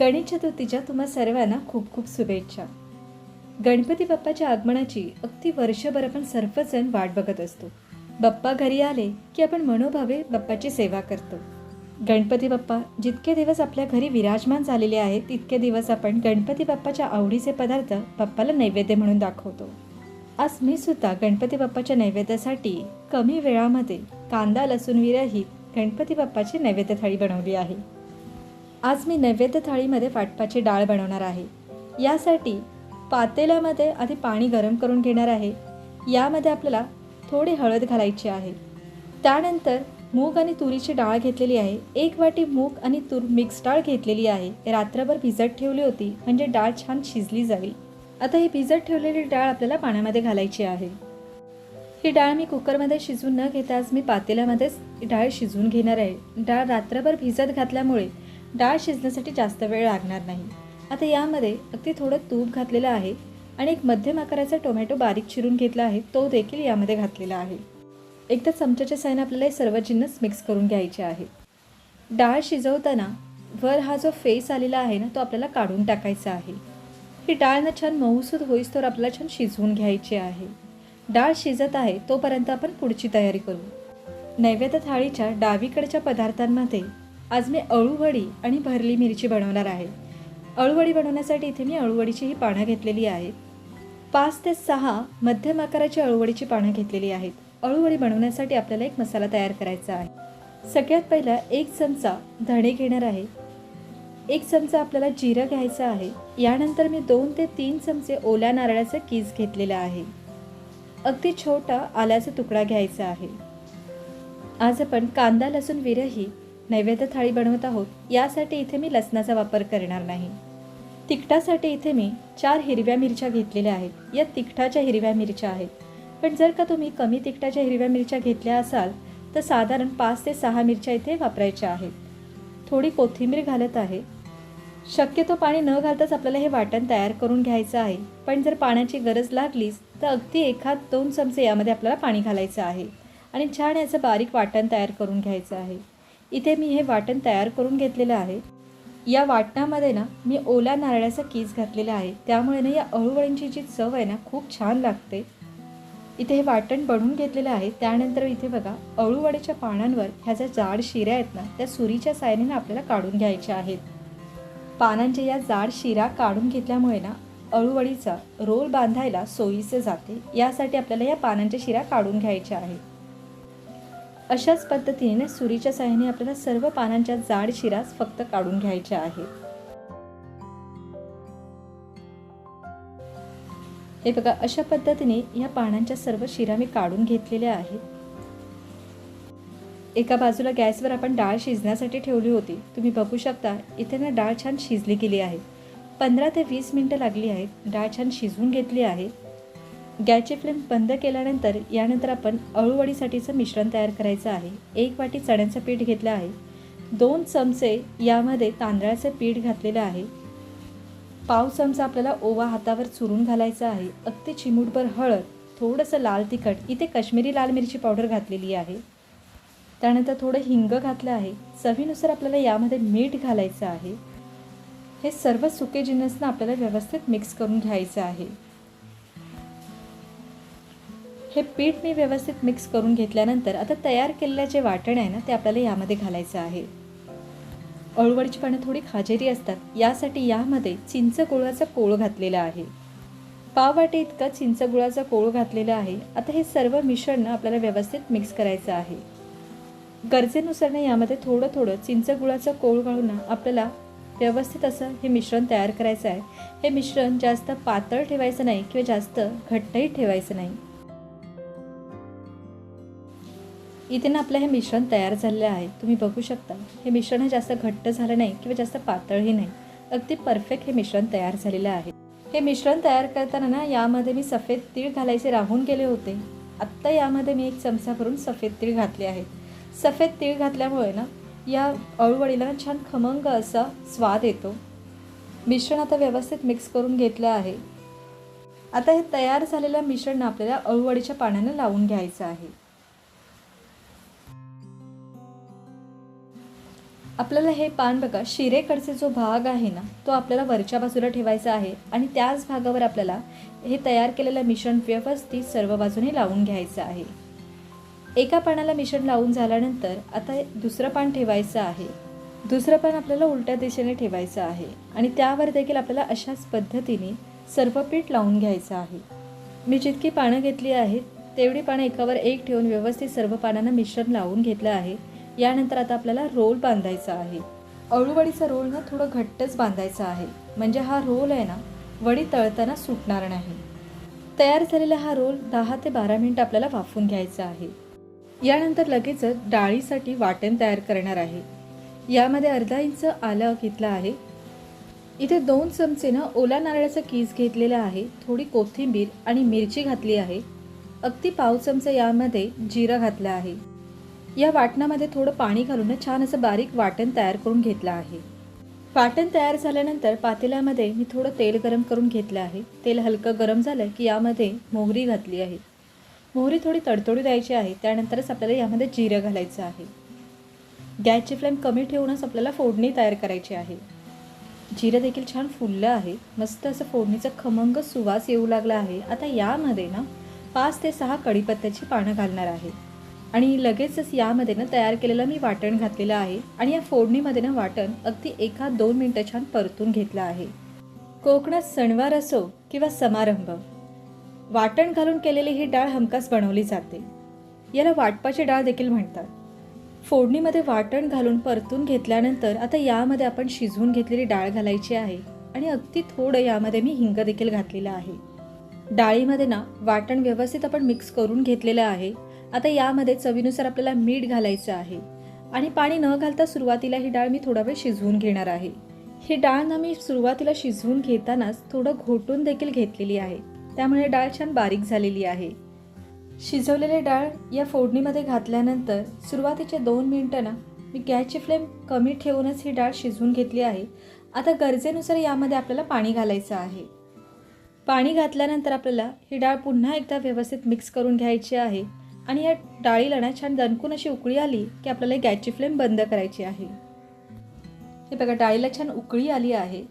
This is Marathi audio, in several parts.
गणेश चतुर्थीच्या तुम्हा सर्वांना खूप खूप शुभेच्छा. गणपती बाप्पाच्या आगमनाची अगदी वर्षभर आपण सर्वजण वाट बघत असतो. बाप्पा घरी आले की आपण मनोभावे बाप्पाची सेवा करतो. गणपती बाप्पा जितके दिवस आपल्या घरी विराजमान झालेले आहेत तितके दिवस आपण गणपती बाप्पाच्या आवडीचे पदार्थ बाप्पाला नैवेद्य म्हणून दाखवतो. आज मी सुद्धा गणपती बाप्पाच्या नैवेद्यासाठी कमी वेळामध्ये कांदा लसूण विरहित गणपती बाप्पाची नैवेद्य थाळी बनवली आहे. आज मी नैवेद्य थाळीमध्ये फाटपाची डाळ बनवणार आहे. यासाठी पातेल्यामध्ये आधी पाणी गरम करून घेणार आहे. यामध्ये आपल्याला थोडी हळद घालायची आहे. त्यानंतर मूग आणि तुरीची डाळ घेतलेली आहे. एक वाटी मूग आणि तूर मिक्स डाळ घेतलेली आहे. रात्रभर भिजत ठेवली होती म्हणजे डाळ छान शिजली जाईल. आता ही भिजत ठेवलेली डाळ आपल्याला पाण्यामध्ये घालायची आहे. ही डाळ मी कुकरमध्ये शिजून न घेता आज मी पातेल्यामध्येच डाळ शिजवून घेणार आहे. डाळ रात्रभर भिजत घातल्यामुळे डाळ शिजण्यासाठी जास्त वेळ लागणार नाही. आता यामध्ये अगदी थोडं तूप घातलेलं आहे आणि एक मध्यम आकाराचा टोमॅटो बारीक चिरून घेतला आहे. तो देखील यामध्ये घातलेला आहे. एकदा चमच्याच्या सायन आपल्याला हे सर्व जिन्नस मिक्स करून घ्यायचे आहे. डाळ शिजवताना वर हा जो फेस आलेला आहे ना तो आपल्याला काढून टाकायचा आहे. ही डाळ ना छान मऊसूद होईस तर आपल्याला छान शिजवून घ्यायची आहे. डाळ शिजत आहे तोपर्यंत आपण पुढची तयारी करू. नैवेद्य थाळीच्या डावीकडच्या पदार्थांमध्ये आज मी अळूवडी आणि भरली मिरची बनवणार आहे. अळूवडी बनवण्यासाठी इथे मी अळूवडीची ही पानं घेतलेली आहेत. पाच ते सहा मध्यम आकाराची अळूवडीची पानं घेतलेली आहेत. अळूवडी बनवण्यासाठी आपल्याला एक मसाला तयार करायचा आहे. सगळ्यात पहिला एक चमचा धणे घेणार आहे. एक चमचा आपल्याला जिरं घ्यायचं आहे. यानंतर मी दोन ते तीन चमचे ओल्या नारळाचं कीस घेतलेलं आहे. अगदी छोटा आल्याचा तुकडा घ्यायचा आहे. आज आपण कांदा लसूण विरही नैवेद्य थाळी बनवत आहोत. यासाठी इथे मी लसणाचा वापर करणार नाही. तिखटासाठी इथे मी चार हिरव्या मिरच्या घेतलेल्या आहेत. या तिखटाच्या हिरव्या मिरच्या आहेत. पण जर का तुम्ही कमी तिखटाच्या हिरव्या मिरच्या घेतल्या असाल तर साधारण पाच ते सहा मिरच्या इथे वापरायच्या आहेत. थोडी कोथिंबीर घालत आहे. शक्यतो पाणी न घालताच आपल्याला हे वाटण तयार करून घ्यायचं आहे. पण जर पाण्याची गरज लागलीच तर अगदी एखाद दोन चमचे यामध्ये आपल्याला पाणी घालायचं आहे. आणि छान याचं बारीक वाटण तयार करून घ्यायचं आहे. इथे मी हे वाटण तयार करून घेतलेलं आहे. या वाटणामध्ये ना मी ओल्या नारळाचा कीस घातलेला आहे. त्यामुळे ना या अळूवळींची जी चव आहे ना खूप छान लागते. इथे हे वाटण बनवून घेतलेलं आहे. त्यानंतर इथे बघा अळूवडीच्या पानांवर ह्या ज्या जाड शिऱ्या आहेत ना त्या सुरीच्या सायने आपल्याला काढून घ्यायच्या आहेत. पानांच्या या जाड शिरा काढून घेतल्यामुळे ना अळूवडीचा रोल बांधायला सोयीचे जाते. यासाठी आपल्याला या पानांच्या शिरा काढून घ्यायच्या आहेत. अशाच पद्धतीने सुरीच्या साह्याने आपल्याला सर्व पानांच्या जाड शिराच फक्त काढून घ्यायच्या आहेत. हे बघा अशा पद्धतीने या पानांच्या सर्व शिरा मी काढून घेतलेल्या आहेत. एका बाजूला गॅसवर आपण डाळ शिजण्यासाठी ठेवली होती. तुम्ही बघू शकता इथे ना डाळ छान शिजली गेली आहे. पंधरा ते वीस मिनटं लागली आहेत डाळ छान शिजवून घेतली आहे. गॅसची फ्लेम बंद केल्यानंतर यानंतर आपण अळूवडीसाठीचं मिश्रण तयार करायचं आहे. एक वाटी चण्याचं पीठ घेतलं आहे. दोन चमचे यामध्ये तांदळाचं पीठ घातलेलं आहे. पाव चमचा आपल्याला ओवा हातावर चुरून घालायचा आहे. अगदी चिमूटभर हळद थोडंसं लाल तिखट इथे काश्मीरी लाल मिरची पावडर घातलेली आहे. त्यानंतर थोडं हिंग घातलं आहे. चवीनुसार आपल्याला यामध्ये मीठ घालायचं आहे. हे सर्व सुके जिन्नसनं आपल्याला व्यवस्थित मिक्स करून घ्यायचं आहे. हे पीठ मी व्यवस्थित मिक्स करून घेतल्यानंतर आता तयार केलेलं जे वाटण आहे ना ते आपल्याला यामध्ये घालायचं आहे. अळूवडीची पानं थोडी खाजेरी असतात यासाठी यामध्ये चिंच गुळाचा कोळ घातलेला आहे. पाव वाटे इतका चिंच गुळाचा कोळ घातलेला आहे आता हे सर्व मिश्रण आपल्याला व्यवस्थित मिक्स करायचं आहे. गरजेनुसार यामध्ये थोडं थोडं चिंच गुळाचा कोळ घालून आपल्याला व्यवस्थित असं हे मिश्रण तयार करायचं आहे. हे मिश्रण जास्त पातळ ठेवायचं नाही किंवा जास्त घट्टही ठेवायचं नाही. इथे ना आपलं हे मिश्रण तयार झालेलं आहे. तुम्ही बघू शकता. हे मिश्रण हे जास्त घट्ट झालं नाही किंवा जास्त पातळही नाही. अगदी परफेक्ट हे मिश्रण तयार झालेलं आहे. हे मिश्रण तयार करताना ना यामध्ये मी सफेद तीळ घालायचे राहून गेले होते. आत्ता यामध्ये मी एक चमचा भरून सफेद तीळ घातले आहे. सफेद तीळ घातल्यामुळे ना या अळूवडीला ना छान खमंग असा स्वाद येतो. मिश्रण आता व्यवस्थित मिक्स करून घेतलं आहे. आता हे तयार झालेलं मिश्रण आपल्याला अळूवडीच्या पाण्यानं लावून घ्यायचं आहे. आपल्याला हे पान बघा शिरेकडचे जो भाग आहे ना तो आपल्याला वरच्या बाजूला ठेवायचा आहे आणि त्याच भागावर आपल्याला हे तयार केलेलं मिश्रण व्यवस्थित सर्व बाजूने लावून घ्यायचं आहे. एका पानाला मिश्रण लावून झाल्यानंतर आता दुसरं पान ठेवायचं आहे. दुसरं पान आपल्याला उलट्या दिशेने ठेवायचं आहे आणि त्यावर देखील आपल्याला अशाच पद्धतीने सर्व पीठ लावून घ्यायचं आहे. मी जितकी पानं घेतली आहेत तेवढी पानं एकावर एक ठेवून व्यवस्थित सर्व पानांना मिश्रण लावून घेतलं आहे. यानंतर आता आपल्याला रोल बांधायचा आहे. अळूवडीचा रोल ना थोडं घट्टच बांधायचा आहे. म्हणजे हा रोल आहे ना वडी तळताना सुटणार नाही. तयार झालेला हा रोल दहा ते बारा मिनिट आपल्याला वाफून घ्यायचा आहे. यानंतर लगेचच डाळीसाठी वाटण तयार करणार आहे. यामध्ये अर्धा इंच आलं घेतलं आहे. इथे दोन चमचे ना ओला नारळाचा कीस घेतलेला आहे. थोडी कोथिंबीर आणि मिरची घातली आहे. अगदी पाव चमचा यामध्ये जिरं घातलं आहे. या वाटणामध्ये थोडं पाणी घालून छान असं बारीक वाटण तयार करून घेतलं आहे. वाटण तयार झाल्यानंतर पातेल्यामध्ये मी थोडं तेल गरम करून घेतलं आहे. तेल हलकं गरम झालं की यामध्ये मोहरी घातली आहे. मोहरी थोडी तडतडू द्यायची आहे. त्यानंतरच आपल्याला यामध्ये जिरं घालायचं आहे. गॅसची फ्लेम कमी ठेवूनच आपल्याला फोडणी तयार करायची आहे. जिरं देखील छान फुललं आहे. मस्त असं फोडणीचा खमंग सुवास येऊ लागला आहे. आता यामध्ये ना पाच ते सहा कढीपत्त्याची पानं घालणार आहे. आणि लगेचच यामध्ये ना तयार केलेलं मी वाटण घातलेलं आहे आणि या फोडणीमध्ये ना वाटण अगदी एका दोन मिनटं छान परतून घेतलं आहे. कोकणात सणवार असो किंवा समारंभ वाटण घालून केलेली ही डाळ हमखास बनवली जाते. याला वाटपाची डाळ देखील म्हणतात. फोडणीमध्ये वाटण घालून परतून घेतल्यानंतर आता यामध्ये आपण शिजवून घेतलेली डाळ घालायची आहे आणि अगदी थोडं यामध्ये मी हिंग देखील घातलेलं आहे. डाळीमध्ये ना वाटण व्यवस्थित आपण मिक्स करून घेतलेलं आहे आता यामध्ये चवीनुसार आपल्याला मीठ घालायचं आहे. आणि पाणी न घालता सुरुवातीला ही डाळ मी थोडा वेळ शिजवून घेणार आहे. ही डाळ ना मी सुरुवातीला शिजवून घेतानाच थोडं घोटून देखील घेतलेली आहे. त्यामुळे डाळ छान बारीक झालेली आहे. शिजवलेली डाळ या फोडणीमध्ये घातल्यानंतर सुरुवातीचे दोन मिनटं ना मी गॅसची फ्लेम कमी ठेवूनच ही डाळ शिजवून घेतली आहे. आता गरजेनुसार यामध्ये आपल्याला पाणी घालायचं आहे. पाणी घातल्यानंतर आपल्याला ही डाळ पुन्हा एकदा व्यवस्थित मिक्स करून घ्यायची आहे. आणि या डाळीला ना छान दणकून अशी उकळी आली की आपल्याला गॅसची फ्लेम बंद करायची आहे. हे बघा डाळीला छान उकळी आली आहे.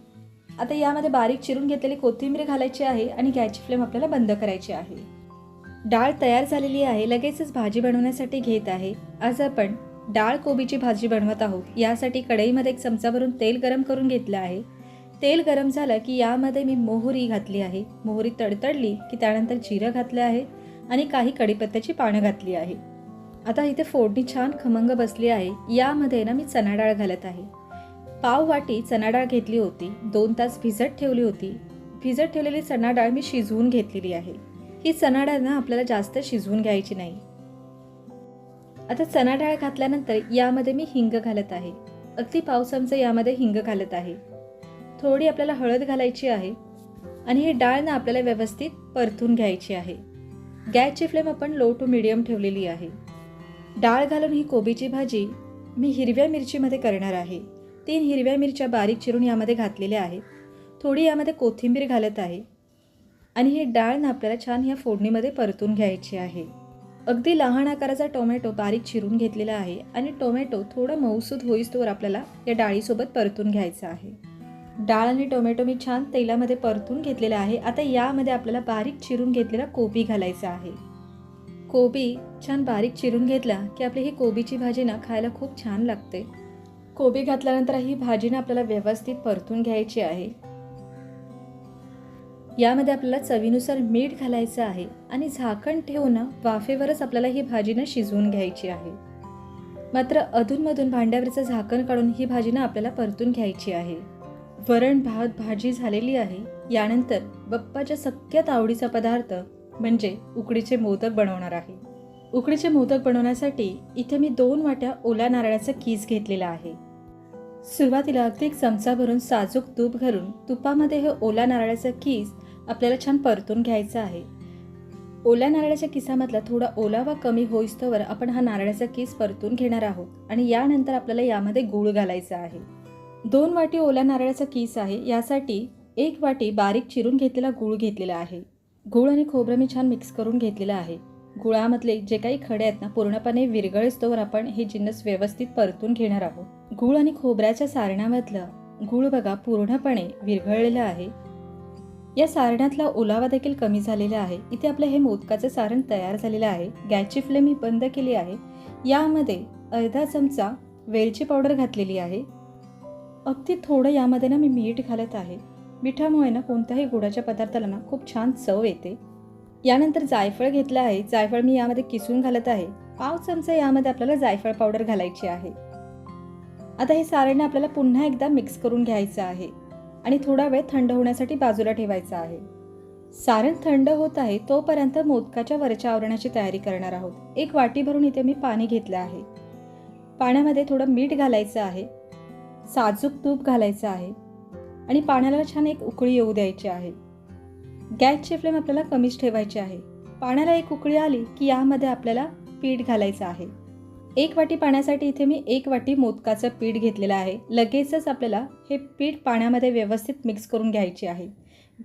आता यामध्ये बारीक चिरून घेतलेली कोथिंबीर घालायची आहे आणि गॅसची फ्लेम आपल्याला बंद करायची आहे. डाळ तयार झालेली आहे लगेचच भाजी बनवण्यासाठी घेत आहे. आज आपण डाळ कोबीची भाजी बनवत आहोत. यासाठी कढईमध्ये एक चमचा भरून तेल गरम करून घेतलं आहे. तेल गरम झालं की यामध्ये मी मोहरी घातली आहे. मोहरी तडतडली की त्यानंतर जिरं घातलं आहे. आणि काही कडीपत्त्याची पानं घातली आहे. आता इथे फोडणी छान खमंग बसली आहे. यामध्ये ना मी चणा डाळ घालत आहे. पाव वाटी चणा डाळ घेतली होती. दोन तास भिजत ठेवली होती. भिजत ठेवलेली चणा डाळ मी शिजवून घेतलेली आहे. ही चणा डाळ ना आपल्याला जास्त शिजवून घ्यायची नाही. आता चणा डाळ घातल्यानंतर यामध्ये मी हिंग घालत आहे. अगदी पाव चमचा यामध्ये हिंग घालत आहे. थोडी आपल्याला हळद घालायची आहे. आणि ही डाळ ना आपल्याला व्यवस्थित परतून घ्यायची आहे. गॅसची फ्लेम आपण लो टू मिडियम ठेवलेली आहे. डाळ घालून ही कोबीची भाजी मी हिरव्या मिरचीमध्ये करणार आहे. तीन हिरव्या मिरच्या बारीक चिरून यामध्ये घातलेल्या आहेत. थोडी यामध्ये कोथिंबीर घालत आहे. आणि ही डाळ ना आपल्याला छान ह्या फोडणीमध्ये परतून घ्यायची आहे. अगदी लहान आकाराचा टोमॅटो बारीक चिरून घेतलेला आहे आणि टोमॅटो थोडं मऊसूद होईस्तोवर आपल्याला या डाळीसोबत परतून घ्यायचं आहे. डाळ आणि टोमॅटो मी छान तेलामध्ये परतून घेतलेला आहे. आता यामध्ये आपल्याला बारीक चिरून घेतलेला कोबी घालायचा आहे. कोबी छान बारीक चिरून घेतला की आपली ही कोबीची भाजी ना खायला खूप छान लागते. कोबी घातल्यानंतर ही भाजी ना आपल्याला व्यवस्थित परतून घ्यायची आहे. यामध्ये आपल्याला चवीनुसार मीठ घालायचं आहे आणि झाकण ठेवून वाफेवरच आपल्याला ही भाजीनं शिजवून घ्यायची आहे. मात्र अधूनमधून भांड्यावरचं झाकण काढून ही भाजी ना आपल्याला परतून घ्यायची आहे. वरण भात भाजी झालेली आहे. यानंतर बप्पाच्या सगळ्यात आवडीचा पदार्थ म्हणजे उकडीचे मोदक बनवणार आहे. उकडीचे मोदक बनवण्यासाठी इथे मी दोन वाट्या ओल्या नारळाचा कीस घेतलेला आहे. सुरुवातीला अगदी एक चमचा भरून साजूक तूप घालून तुपामध्ये हे ओल्या नारळाचा कीस आपल्याला छान परतून घ्यायचा आहे. ओल्या नारळाच्या किसामधला थोडा ओलावा कमी होईस्तोवर आपण हा नारळाचा कीस परतून घेणार आहोत आणि यानंतर आपल्याला यामध्ये गूळ घालायचा आहे. दोन वाटी ओल्या नारळाचा किस आहे यासाठी एक वाटी बारीक चिरून घेतलेला गूळ घेतलेला आहे. गूळ आणि खोबरं मी छान मिक्स करून घेतलेलं आहे. गुळामधले जे काही खडे आहेत ना पूर्णपणे विरघळस्तोवर आपण हे जिन्नस व्यवस्थित परतून घेणार आहोत. गुळ आणि खोबऱ्याच्या सारणामधलं गुळ बघा पूर्णपणे विरघळलेलं आहे. या सारणातला ओलावा देखील कमी झालेला आहे. इथे आपलं हे मोदकाचं सारण तयार झालेलं आहे. गॅसची फ्लेम ही बंद केली आहे. यामध्ये अर्धा चमचा वेलची पावडर घातलेली आहे. अगदी थोडं यामध्ये ना मी मीठ घालत आहे. मिठामुळे ना कोणत्याही गुळाच्या पदार्थाला ना खूप छान चव येते. यानंतर जायफळ घेतलं आहे. जायफळ मी यामध्ये किसून घालत आहे. पाव चमचा यामध्ये आपल्याला जायफळ पावडर घालायची आहे. आता हे सारण आपल्याला पुन्हा एकदा मिक्स करून घ्यायचं आहे. आणि थोडा वेळ थंड होण्यासाठी बाजूला ठेवायचं आहे. सारण थंड होत आहे तोपर्यंत मोदकाच्या वरच्या आवरणाची तयारी करणार आहोत. एक वाटी भरून इथे मी पाणी घेतलं आहे. पाण्यामध्ये थोडं मीठ घालायचं आहे. साजूक तूप घालायचं आहे आणि पाण्याला छान एक उकळी येऊ द्यायची आहे. गॅसची फ्लेम आपल्याला कमीच ठेवायची आहे. पाण्याला एक उकळी आली की यामध्ये आपल्याला पीठ घालायचं आहे. एक वाटी पाण्यासाठी इथे मी एक वाटी मोदकाचं पीठ घेतलेलं आहे. लगेचच आपल्याला हे पीठ पाण्यामध्ये व्यवस्थित मिक्स करून घ्यायचे आहे.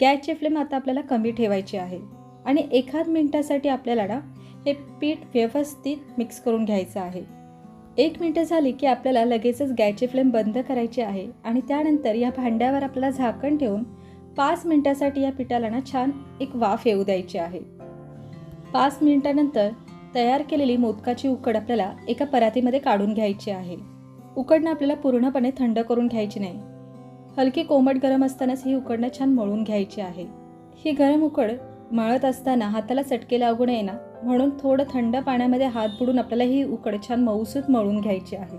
गॅसची फ्लेम आता आपल्याला कमी ठेवायची आहे. आणि एखाद मिनटासाठी आपल्याला ना हे पीठ व्यवस्थित मिक्स करून घ्यायचं आहे. एक मिनटं झाली की आपल्याला लगेचच गॅसची फ्लेम बंद करायची आहे आणि त्यानंतर या भांड्यावर आपल्याला झाकण ठेवून पाच मिनटासाठी या पिठाला ना छान एक वाफ येऊ द्यायची आहे. पाच मिनटानंतर तयार केलेली मोदकाची उकड आपल्याला एका परातीमध्ये काढून घ्यायची आहे. उकडणं आपल्याला पूर्णपणे थंड करून घ्यायची नाही. हलकी कोमट गरम असतानाच ही उकडणं छान मळून घ्यायची आहे. ही गरम उकड मळत असताना हाताला चटके लागू नये ना म्हणून थोडं थंड पाण्यामध्ये हात बुडून आपल्याला ही उकड छान मऊसूत मळून घ्यायची आहे.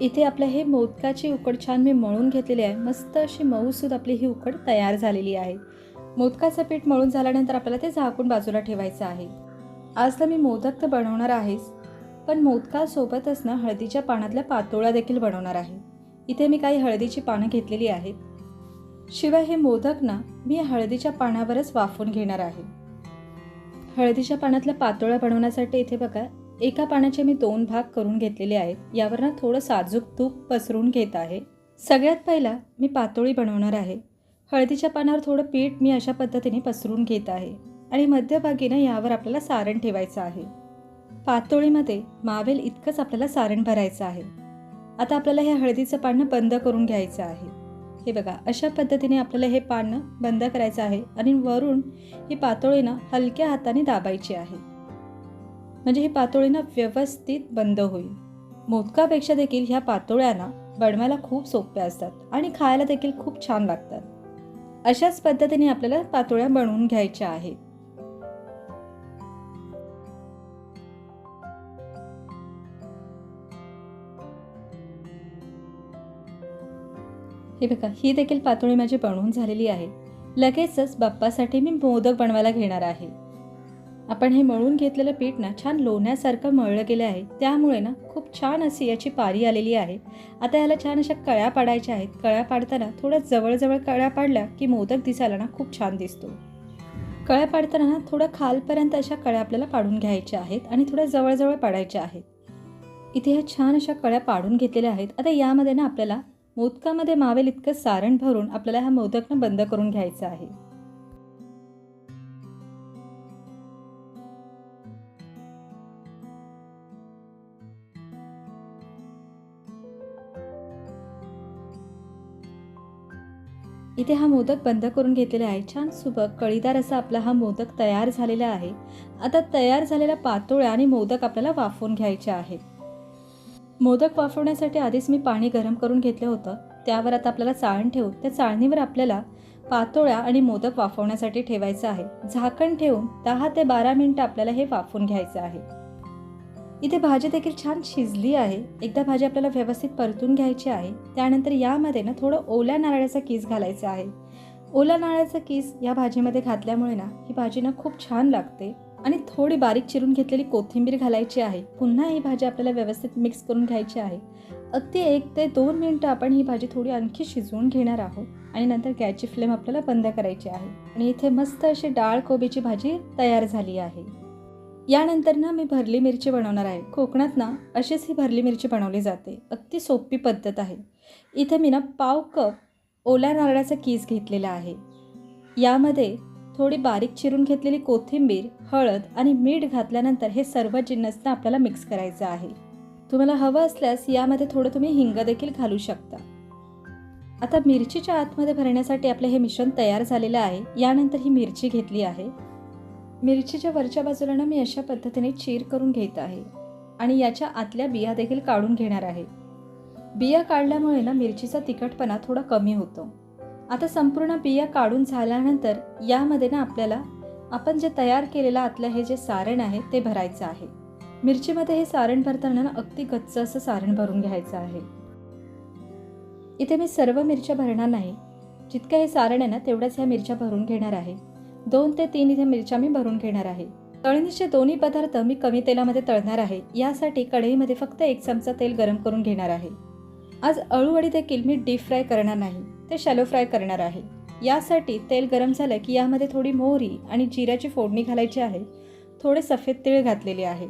इथे आपलं हे मोदकाची उकड छान मी मळून घेतलेली आहे. मस्त अशी मऊसूत आपली ही उकड तयार झालेली आहे. मोदकाचं पीठ मळून झाल्यानंतर आपल्याला ते झाकून बाजूला ठेवायचं आहे. आज तर मी मोदक तर बनवणार आहेच पण मोदकासोबतच ना हळदीच्या पानातल्या पातोळ्या देखील बनवणार आहे. इथे मी काही हळदीची पानं घेतलेली आहेत. शिवाय हे मोदक ना मी हळदीच्या पानावरच वाफून घेणार आहे. हळदीच्या पानातल्या पातोळ्या बनवण्यासाठी इथे बघा एका पानाचे मी दोन भाग करून घेतलेले आहेत. यावर ना थोडं साजूक तूप पसरून घेत आहे. सगळ्यात पहिला मी पातोळी बनवणार आहे. हळदीच्या पानावर थोडं पीठ मी अशा पद्धतीने पसरून घेत आहे. आणि मध्यभागीनं यावर आपल्याला सारण ठेवायचं आहे. पातोळीमध्ये मावेल इतकंच आपल्याला सारण भरायचं आहे. आता आपल्याला हे हळदीचं पानं बंद करून घ्यायचं आहे. हे बघा अशा पद्धतीने आपल्याला हे पानं बंद करायचं आहे आणि वरून ही पातोळीनं हलक्या हाताने दाबायची आहे. म्हणजे ही पातोळीनं व्यवस्थित बंद होईल. मोदकापेक्षा देखील ह्या पातोळ्यांना बनवायला खूप सोप्या असतात आणि खायला देखील खूप छान लागतात. अशाच पद्धतीने आपल्याला पातोळ्या बनवून घ्यायच्या आहेत. हे बघा ही देखील पातोळी माझी बनवून झालेली आहे. लगेचच बाप्पासाठी मी मोदक बनवायला घेणार आहे. आपण हे मळून घेतलेलं पीठ ना छान लोण्यासारखं मळलं गेलं आहे. त्यामुळे ना खूप छान अशी याची पारी आलेली आहे. आता ह्याला छान अशा कळ्या पाडायच्या आहेत. कळ्या पाडताना थोडं जवळजवळ कळ्या पाडल्या की मोदक दिसायला ना खूप छान दिसतो. कळ्या पाडताना ना थोडं खालपर्यंत अशा कळ्या आपल्याला पाडून घ्यायच्या आहेत आणि थोड्या जवळजवळ पाडायच्या आहेत. इथे ह्या छान अशा कळ्या पाडून घेतलेल्या आहेत. आता यामध्ये ना आपल्याला मोदकामध्ये मावेल इतकं सारण भरून आपल्याला हा मोदकनं बंद करून घ्यायचा आहे. इथे हा मोदक बंद करून घेतलेला आहे. छान सुबक कळीदार असा आपला हा मोदक तयार झालेला आहे. आता तयार झालेल्या पातोळ्या आणि मोदक आपल्याला वाफवून घ्यायचे आहेत. मोदक वाफवण्यासाठी आधीच मी पाणी गरम करून घेतलं होतं. त्यावर आता आपल्याला चाळण ठेवून त्या चाळणीवर आपल्याला पातोळ्या आणि मोदक वाफवण्यासाठी ठेवायचं आहे. झाकण ठेवून दहा ते बारा मिनटं आपल्याला हे वाफून घ्यायचं आहे. इथे भाजी देखील छान शिजली आहे. एकदा भाजी आपल्याला व्यवस्थित परतून घ्यायची आहे. त्यानंतर यामध्ये ना थोडं ओल्या नारळाचा किस घालायचा आहे. ओल्या नारळाचा किस या भाजीमध्ये घातल्यामुळे ना ही भाजी ना खूप छान लागते. आणि थोडी बारीक चिरून घेतलेली कोथिंबीर घालायची आहे. पुन्हा ही भाजी आपल्याला व्यवस्थित मिक्स करून घ्यायची आहे. अगदी एक ते दोन मिनटं आपण ही भाजी थोडी आणखी शिजवून घेणार आहोत आणि नंतर गॅसची फ्लेम आपल्याला बंद करायची आहे. आणि इथे मस्त अशी डाळ कोबीची भाजी तयार झाली आहे. यानंतर ना मी भरली मिरची बनवणार आहे. कोकणात ना अशीच ही भरली मिरची बनवली जाते. अगदी सोपी पद्धत आहे. इथे मी ना पाव कप ओल्या नारळाचा कीस घेतलेला आहे. यामध्ये थोडी बारीक चिरून घेतलेली कोथिंबीर हळद आणि मीठ घातल्यानंतर हे सर्व जिन्नसनं आपल्याला मिक्स करायचं आहे. तुम्हाला हवं असल्यास यामध्ये थोडं तुम्ही हिंग देखील घालू शकता. आता मिरचीच्या आतमध्ये भरण्यासाठी आपलं हे मिश्रण तयार झालेलं आहे. यानंतर ही मिरची घेतली आहे. मिरचीच्या वरच्या बाजूला ना मी अशा पद्धतीने चीर करून घेत आहे. आणि याच्या आतल्या बिया देखील काढून घेणार आहे. बिया काढल्यामुळे ना मिरचीचा तिखटपणा थोडा कमी होतो. आता संपूर्ण बिया काढून झाल्यानंतर यामध्ये ना आपल्याला आपण जे तयार केलेलं आतलं हे जे सारण आहे ते भरायचं आहे. मिरचीमध्ये हे सारण भरताना ना अगदी गच्च असं सारण भरून घ्यायचं आहे. इथे मी सर्व मिरच्या भरणार नाही. जितकं हे सारण आहे ना तेवढ्याच ह्या मिरच्या भरून घेणार आहे. दोन ते तीन इथे मिरच्या मी भरून घेणार आहे. तळणीचे दोन्ही पदार्थ मी कमी तेलामध्ये तळणार आहे. यासाठी कढईमध्ये फक्त एक चमचा तेल गरम करून घेणार आहे. आज अळूवडी देखील मी डीप फ्राय करणार नाही. ते शॅलो फ्राय करणार आहे. यासाठी तेल गरम झालं की यामध्ये थोडी मोहरी आणि जिऱ्याची फोडणी घालायची आहे. थोडे सफेद तीळ घातलेले आहे.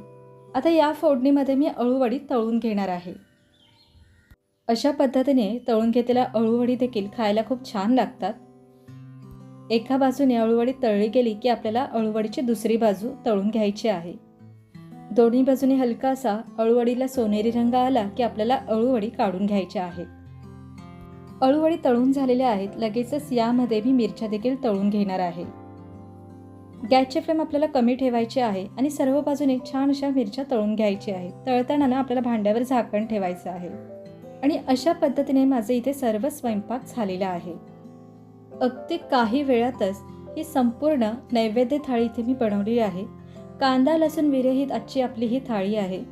आता या फोडणीमध्ये मी अळूवडी तळून घेणार आहे. अशा पद्धतीने तळून घेतलेल्या अळूवडी देखील खायला खूप छान लागतात. एका बाजूने अळूवडी तळली गेली की आपल्याला अळूवडीची दुसरी बाजू तळून घ्यायची आहे. दोन्ही बाजूने हलका असा अळूवडीला सोनेरी रंग आला की आपल्याला अळूवडी काढून घ्यायची आहे अळूवडी तळून झालेल्या आहेत. लगेचच यामध्ये मी मिरच्या देखील तळून घेणार आहे. गॅसची फ्लेम आपल्याला कमी ठेवायची आहे आणि सर्व बाजूने छान अशा मिरच्या तळून घ्यायच्या आहेत तळताना ना आपल्याला भांड्यावर झाकण ठेवायचं आहे. आणि अशा पद्धतीने माझं इथे सर्व स्वयंपाक झालेला आहे. अगदी काही वेळातच ही संपूर्ण नैवेद्य थाळी इथे मी बनवली आहे. कांदा लसूण विरहित आजची आपली ही थाळी आहे.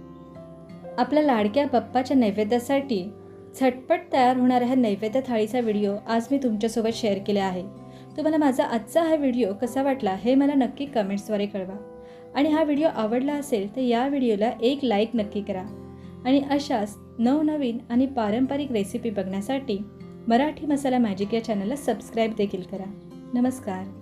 आपल्या लाडक्या बाप्पाच्या नैवेद्यासाठी झटपट तयार होणाऱ्या ह्या नैवेद्य थाळीचा व्हिडिओ आज मी तुमच्यासोबत शेअर केला आहे. तुम्हाला माझा आजचा हा व्हिडिओ कसा वाटला हे मला नक्की कमेंट्सद्वारे कळवा. आणि हा व्हिडिओ आवडला असेल तर या व्हिडिओला एक लाईक नक्की करा. आणि अशाच नवनवीन आणि पारंपरिक रेसिपी बघण्यासाठी मराठी मसाला मॅजिक या चॅनलला सबस्क्राईब देखील करा. नमस्कार.